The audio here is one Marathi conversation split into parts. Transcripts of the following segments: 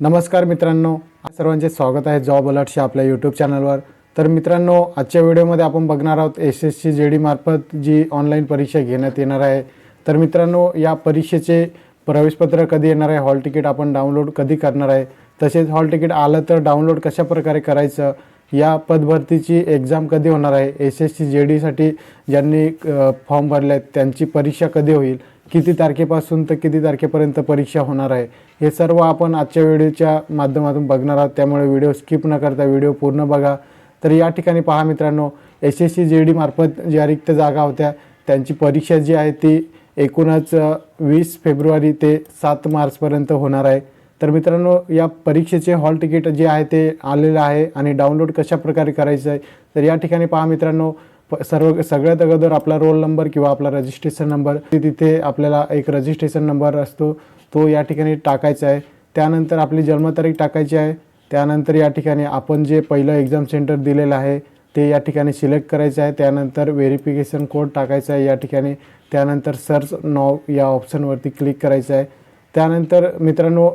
नमस्कार मित्रांनो. सर्वांचे स्वागत आहे जॉब अलर्टच्या आपल्या यूट्यूब चॅनलवर तर मित्रांनो आजच्या व्हिडिओमध्ये आपण बघणार आहोत S S C J D मार्फत जी ऑनलाईन परीक्षा घेण्यात येणार आहे. तर मित्रांनो या परीक्षेचे प्रवेशपत्र कधी येणार आहे? हॉल तिकीट आपण डाउनलोड कधी करणार आहे? तसेच हॉल तिकीट आलं तर डाउनलोड कशा प्रकारे करायचं? या पदभरतीची एक्झाम कधी होणार आहे? एस एस सी जे डीसाठी ज्यांनी फॉर्म भरले आहेत त्यांची परीक्षा कधी होईल? किती तारखेपासून तर किती तारखेपर्यंत परीक्षा होणार आहे हे सर्व आपण आजच्या व्हिडिओच्या माध्यमातून बघणार आहोत. त्यामुळे व्हिडिओ स्किप न करता व्हिडिओ पूर्ण बघा. तर या ठिकाणी पहा मित्रांनो S S C J D मार्फत ज्या रिक्त जागा होत्या त्यांची परीक्षा जी आहे ती एकूणच वीस फेब्रुवारी ते सात मार्चपर्यंत होणार आहे. तर मित्रांनो या परीक्षेचे हॉल तिकीट जे आहे ते आलेलं आहे आणि डाउनलोड कशा प्रकारे करायचं आहे तर या ठिकाणी पहा मित्रांनो सर्व सगळ्यात अगोदर आपला रोल नंबर किंवा आपला रजिस्ट्रेशन नंबर तिथे आपल्याला एक रजिस्ट्रेशन नंबर असतो तो या ठिकाणी टाकायचा आहे. त्यानंतर आपली जन्मतारीख टाकायची आहे. त्यानंतर या ठिकाणी आपण जे पहिलं एक्झाम सेंटर दिलेलं आहे ते या ठिकाणी सिलेक्ट करायचं आहे. त्यानंतर व्हेरिफिकेशन कोड टाकायचा आहे या ठिकाणी. त्यानंतर सर्च नाव या ऑप्शनवरती क्लिक करायचं आहे. त्यानंतर मित्रांनो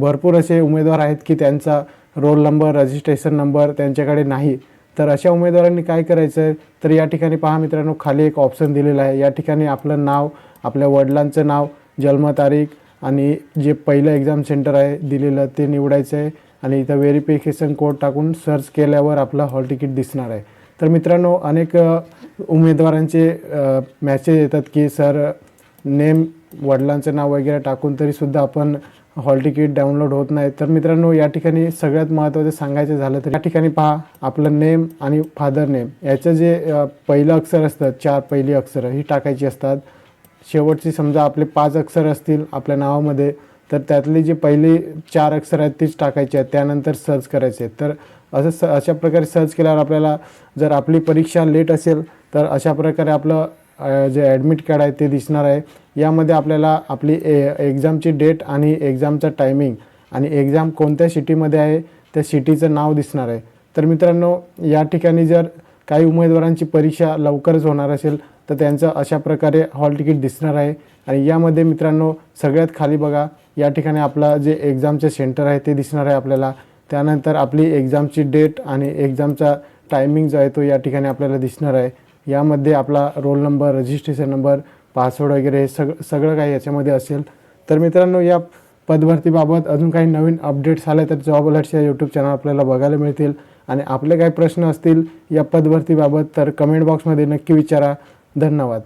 भरपूर असे उमेदवार आहेत की त्यांचा रोल नंबर रजिस्ट्रेशन नंबर त्यांच्याकडे नाही. तर अशा उमेदवारांनी काय करायचं आहे तर या ठिकाणी पहा मित्रांनो खाली एक ऑप्शन दिलेलं आहे. या ठिकाणी आपलं नाव आपल्या वडिलांचं नाव जन्मतारीख आणि जे पहिलं एक्झाम सेंटर आहे दिलेलं ते निवडायचं आहे आणि इथं व्हेरिफिकेशन कोड टाकून सर्च केल्यावर आपलं हॉल तिकीट दिसणार आहे. तर मित्रांनो अनेक उमेदवारांचे मॅसेज येतात की सर नेम वडिलांचं नाव वगैरे टाकून तरीसुद्धा आपण हॉल तिकीट डाउनलोड होत नाही. तर मित्रांनो या ठिकाणी सगळ्यात महत्त्वाचं सांगायचं झालं तर या ठिकाणी पहा आपलं नेम आणि फादर नेम याचं जे पहिलं अक्षर असतं चार पहिली अक्षरं ही टाकायची असतात. शेवटची समजा आपले पाच अक्षर असतील आपल्या नावामध्ये तर त्यातली जी पहिली चार अक्षर आहेत तीच टाकायची आहेत त्यानंतर सर्च करायचे आहेत. तर असं स अशा प्रकारे सर्च केल्यावर आपल्याला जर आपली परीक्षा लेट असेल तर अशा प्रकारे आपलं जे ॲडमिट कार्ड आहे ते दिसणार आहे. यामध्ये आपल्याला आपली ए एक्झामची डेट आणि एक्झामचा टायमिंग आणि एक्झाम कोणत्या सिटीमध्ये आहे त्या सिटीचं नाव दिसणार आहे. तर मित्रांनो या ठिकाणी जर काही उमेदवारांची परीक्षा लवकरच होणार असेल तर त्यांचं अशा प्रकारे हॉल तिकीट दिसणार आहे. आणि यामध्ये मित्रांनो सगळ्यात खाली बघा या ठिकाणी आपला जे एक्झामचं सेंटर आहे ते दिसणार आहे आपल्याला. त्यानंतर आपली एक्झामची डेट आणि एक्झामचा टायमिंग जो आहे तो या ठिकाणी आपल्याला दिसणार आहे. यामध्ये आपला roll number registration number password वगैरे हे सग सगळं काही याच्यामध्ये असेल. तर मित्रांनो या पदभरतीबाबत अजून काही नवीन अपडेट्स आले तर जॉब अलर्ट्स या यूट्यूब चॅनल आपल्याला बघायला मिळतील. आणि आपले काही प्रश्न असतील या पदभरतीबाबत तर कमेंट बॉक्समध्ये नक्की विचारा. धन्यवाद.